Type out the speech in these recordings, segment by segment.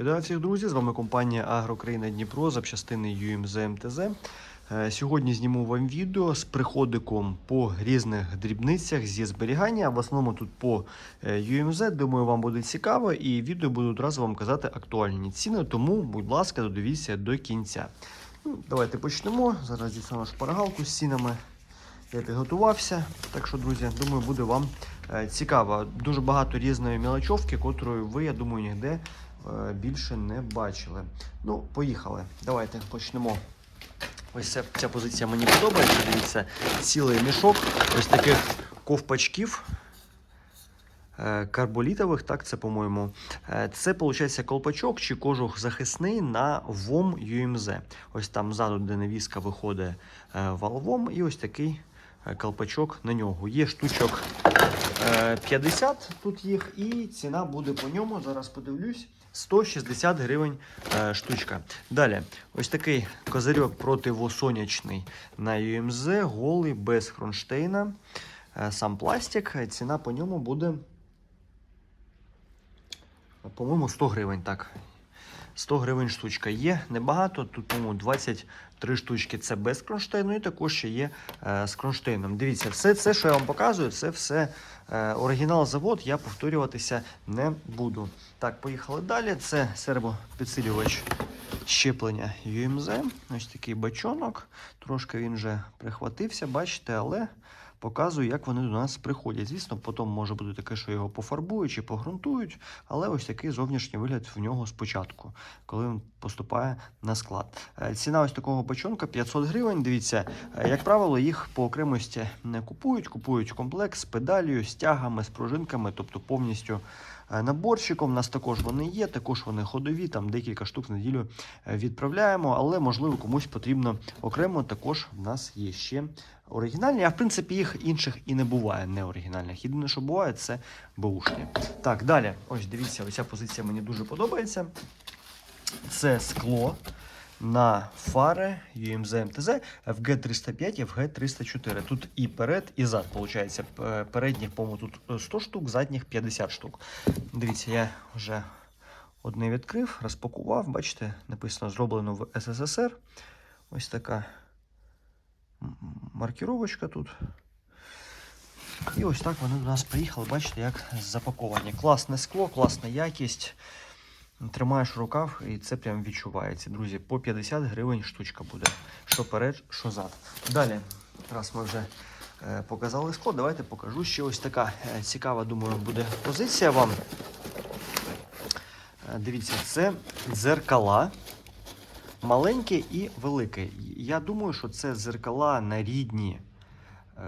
Вітаю друзі! З вами компанія Агрокраїна Дніпро, запчастини UMZ МТЗ. Е, Сьогодні зніму вам відео з приходиком по різних дрібницях зі зберігання. В основному тут по е, UMZ. Думаю, вам буде цікаво, і відео буду одразу вам казати актуальні ціни. Тому, будь ласка, додивіться до кінця. Ну, давайте почнемо. Зараз дістану шпаргалку з цінами. Я підготувався. Так що, друзі, думаю, буде вам е, цікаво. Дуже багато різної мілочовки, котрої ви, я думаю, ніде більше не бачили. Ну, поїхали. Давайте почнемо. Ось ця, ця позиція мені подобається. Дивіться, цілий мішок ось таких ковпачків. е, Карболітових, так, це, по-моєму. Е, Це, виходить, колпачок чи кожух захисний на ВОМ UMZ. Ось там ззаду, де навіска виходить е, валвом, і ось такий е, колпачок на нього. Є штучок е, 50 тут їх, і ціна буде по ньому. Зараз подивлюсь. 160 гривень е, штучка. Далі, ось такий козирьок противосонячний на UMZ, голий, без кронштейна. Е, Сам пластик. Ціна по ньому буде, по-моєму, 100 гривень. Так. 100 гривень штучка є небагато. Тут, по-моєму, 23 штучки це без кронштейну, і також ще є е, з кронштейном. Дивіться, все це, що я вам показую, це все е, оригінал завод. Я повторюватися не буду. Так, поїхали далі. Це сервопідсилювач щеплення UMZ. Ось такий бачонок. Трошки він вже прихватився, бачите, але показую, як вони до нас приходять. Звісно, потім може бути таке, що його пофарбують чи погрунтують, але ось такий зовнішній вигляд в нього спочатку, коли він поступає на склад. Е, Ціна ось такого бачонка 500 гривень. Дивіться, е, як правило, їх по окремості не купують, купують комплекс з педалію, з тягами, з пружинками, тобто повністю наборчиком. У нас також вони є, також вони ходові, там декілька штук в неділю е, відправляємо, але можливо комусь потрібно окремо. Також в нас є ще оригінальні. А в принципі їх інших і не буває не оригінальних. Єдине, що буває, це бушні. Так, далі. Ось дивіться, ось ця позиція мені дуже подобається. Це скло на фари UMZ MTZ FG305 і FG304. Тут і перед, і зад. Получається, передніх, по-моєму, тут 100 штук, задніх 50 штук. Дивіться, я вже одне відкрив, розпакував. Бачите, написано зроблено в СССР. Ось така маркіровочка тут. І ось так вони до нас приїхали. Бачите, як запаковані. Класне скло, класна якість. Тримаєш в руках і це прям відчувається. Друзі, по 50 гривень штучка буде. Що перед, що зад. Далі, раз ми вже е, показали скло, давайте покажу ще ось така е, цікава, думаю, буде позиція вам. Е, дивіться, це дзеркала. Маленьке і велике. Я думаю, що це дзеркала на рідні. е,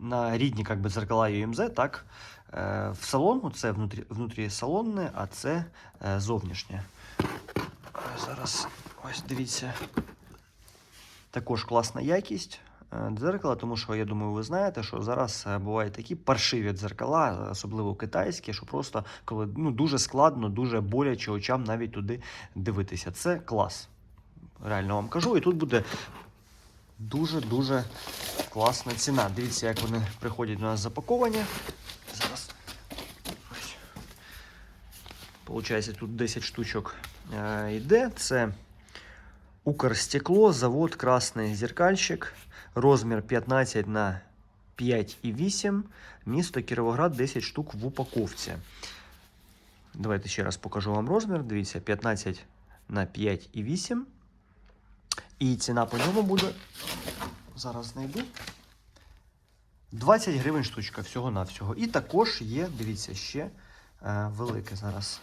На рідні как би, дзеркала UMZ, так? Е, В салон, це внутрі, внутрі салонне, а це е, зовнішнє. Зараз ось дивіться. Також класна якість е, дзеркала, тому що я думаю, ви знаєте, що зараз е, бувають такі паршиві дзеркала, особливо китайські, що просто коли ну, дуже складно, дуже боляче очам навіть туди дивитися. Це клас. Реально вам кажу, і тут буде дуже-дуже класна ціна. Дивіться, як вони приходять до нас запаковані. Зараз. Ось. Получається, тут 10 штучок е, йде. Це Укрстекло, завод Красний зеркальщик, розмір 15 на 5,8, місто Кіровоград 10 штук в упаковці. Давайте ще раз покажу вам розмір. Дивіться, 15 на 5,8. І ціна по ньому буде. Зараз знайду. 20 гривень штучка всього-навсього. І також є, дивіться, ще е, велике зараз.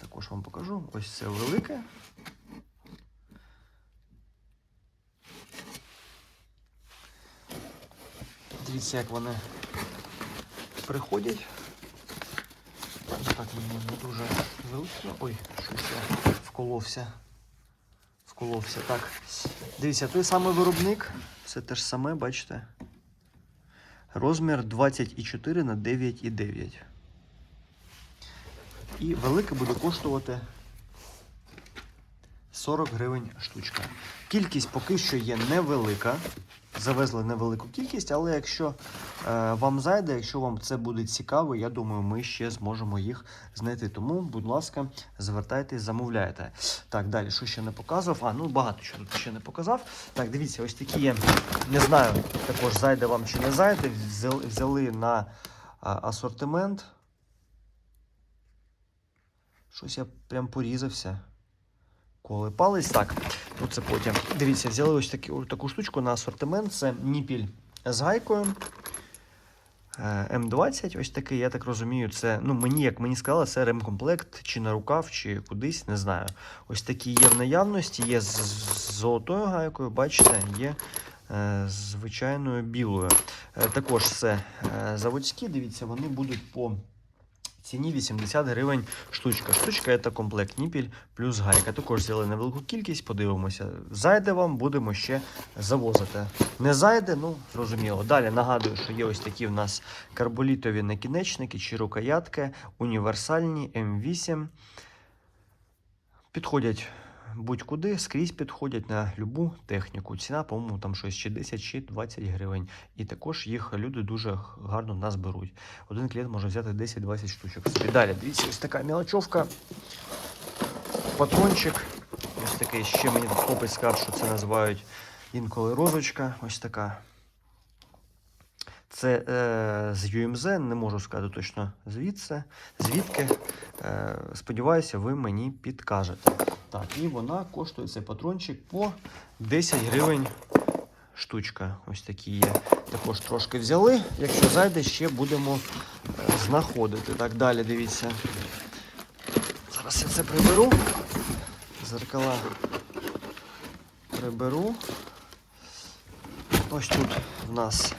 Також вам покажу. Ось це велике. Дивіться, як вони приходять. Так, мені не дуже зручно. Ой, щось я вколовся. Вколовся. Так. Дивіться, той самий виробник. Все те ж саме, бачите. Розмір 24 на 9,9. І велике буде коштувати 40 гривень штучка. Кількість поки що є невелика. завезли невелику кількість, але якщо е, вам зайде, якщо вам це буде цікаво, я думаю, ми ще зможемо їх знайти. Тому, будь ласка, звертайтесь, замовляйте. Так, далі, що ще не показував? А, ну багато тут ще не показав. Так, дивіться, ось такі є. Не знаю, також зайде вам чи не зайде. Взяли, на асортимент. Щось я прям порізався. Коли палець. Так, ну це потім. Дивіться, взяли ось таку, таку штучку на асортимент. Це ніпіль з гайкою. Е, М20, ось такий, я так розумію, це, ну, мені, як мені сказали, це ремкомплект, чи на рукав, чи кудись, не знаю. Ось такі є в наявності, є з золотою гайкою, бачите, є е, звичайною білою. Е, також це е, заводські, дивіться, вони будуть по ціні 80 гривень штучка. Штучка це комплект ніпіль плюс гайка. Також взяли невелику кількість, подивимося. Зайде вам, будемо ще завозити. Не зайде, ну зрозуміло. Далі нагадую, що є ось такі в нас карболітові накінечники чи рукоятки, універсальні М8. Підходять будь-куди, скрізь підходять на любу техніку. Ціна, по-моєму, там щось чи 10, чи 20 гривень. І також їх люди дуже гарно нас беруть. Один клієнт може взяти 10-20 штучок. Далі, дивіться, ось така мілочовка, патрончик. Ось такий ще мені хлопець сказав, що це називають інколи розочка. Ось така. Це е, з UMZ, не можу сказати точно звідси, звідки. Е, сподіваюся, ви мені підкажете. Так, і вона коштує цей патрончик по 10 гривень штучка. Ось такі є. Також трошки взяли. Якщо зайде, ще будемо е, знаходити. Так, далі дивіться. Зараз я це приберу. Зеркала приберу. Ось тут в нас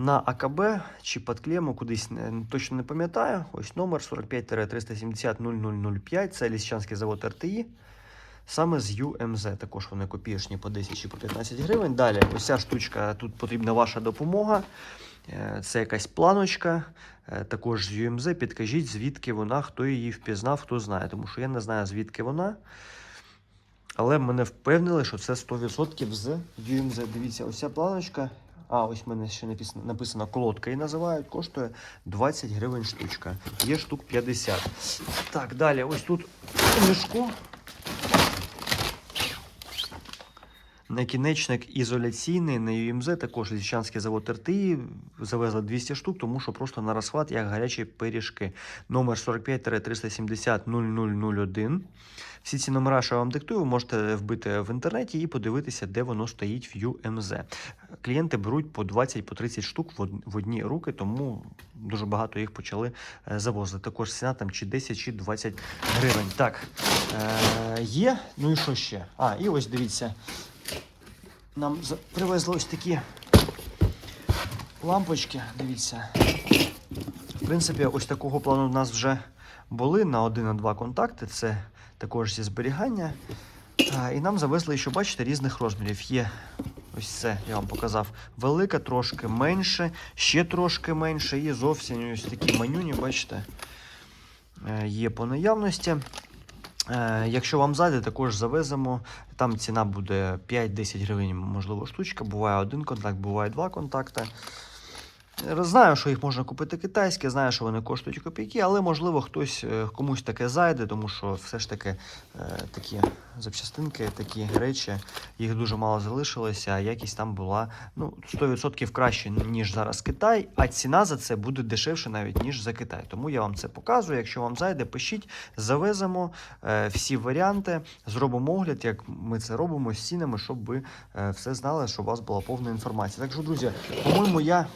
на АКБ чи під клему кудись не, точно не пам'ятаю. Ось номер 45-370-0005. Це Ліщанський завод РТІ. Саме з UMZ. Також вони копієшні по 10 чи по 15 гривень. Далі, ось ця штучка, тут потрібна ваша допомога. Е, Це якась планочка, е, також з UMZ. Підкажіть, звідки вона, хто її впізнав, хто знає. Тому що я не знаю, звідки вона. Але мене впевнили, що це 100% з UMZ. Дивіться, ось ця планочка. А, ось в мене ще написано, написано колодка і називають, коштує 20 гривень штучка. Є штук 50. Так, далі, ось тут у Накінечник ізоляційний на UMZ, також Ліщанський завод РТІ. Завезли 200 штук, тому що просто на розхват як гарячі пиріжки. Номер 45-370-0001. Всі ці номера, що я вам диктую, можете вбити в інтернеті і подивитися, де воно стоїть в UMZ. Клієнти беруть по 20 по 30 штук в одні руки, тому дуже багато їх почали е, завозити. Також ціна там чи 10, чи 20 гривень. Так, е, є. Ну і що ще? А, і ось дивіться. Нам привезли ось такі лампочки. Дивіться. В принципі, ось такого плану в нас вже були на один на два контакти. Це також зі зберігання. І нам завезли, що бачите, різних розмірів. Є ось це, я вам показав. Велика, трошки менше, ще трошки менше. І зовсім ось такі манюні, бачите, е, є по наявності. Е, Якщо вам зайде, також завеземо. Там ціна буде 5-10 гривень, можливо, штучка. Буває один контакт, буває два контакти. Е, Знаю, що їх можна купити китайські, знаю, що вони коштують копійки, але можливо хтось е, комусь таке зайде, тому що все ж таки такі запчастинки, такі речі, їх дуже мало залишилося, а якість там була ну, 100% краще, ніж зараз Китай, а ціна за це буде дешевше навіть, ніж за Китай. Тому я вам це показую. Якщо вам зайде, пишіть, завеземо е, всі варіанти, зробимо огляд, як ми це робимо з цінами, щоб ви е, все знали, щоб у вас була повна інформація. Так що, друзі, по-моєму, я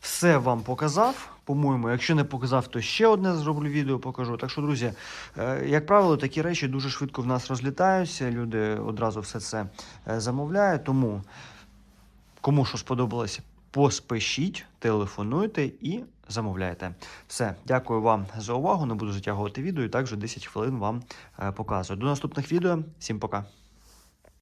все вам показав. По-моєму, якщо не показав, то ще одне зроблю відео, покажу. Так що, друзі, е, як правило, такі речі дуже швидко в нас розлітаються. Люди одразу все це е, замовляють. Тому, кому що сподобалося, поспешіть, телефонуйте і замовляйте. Все, дякую вам за увагу. Не буду затягувати відео. І також 10 хвилин вам е, показую. До наступних відео. Всім пока.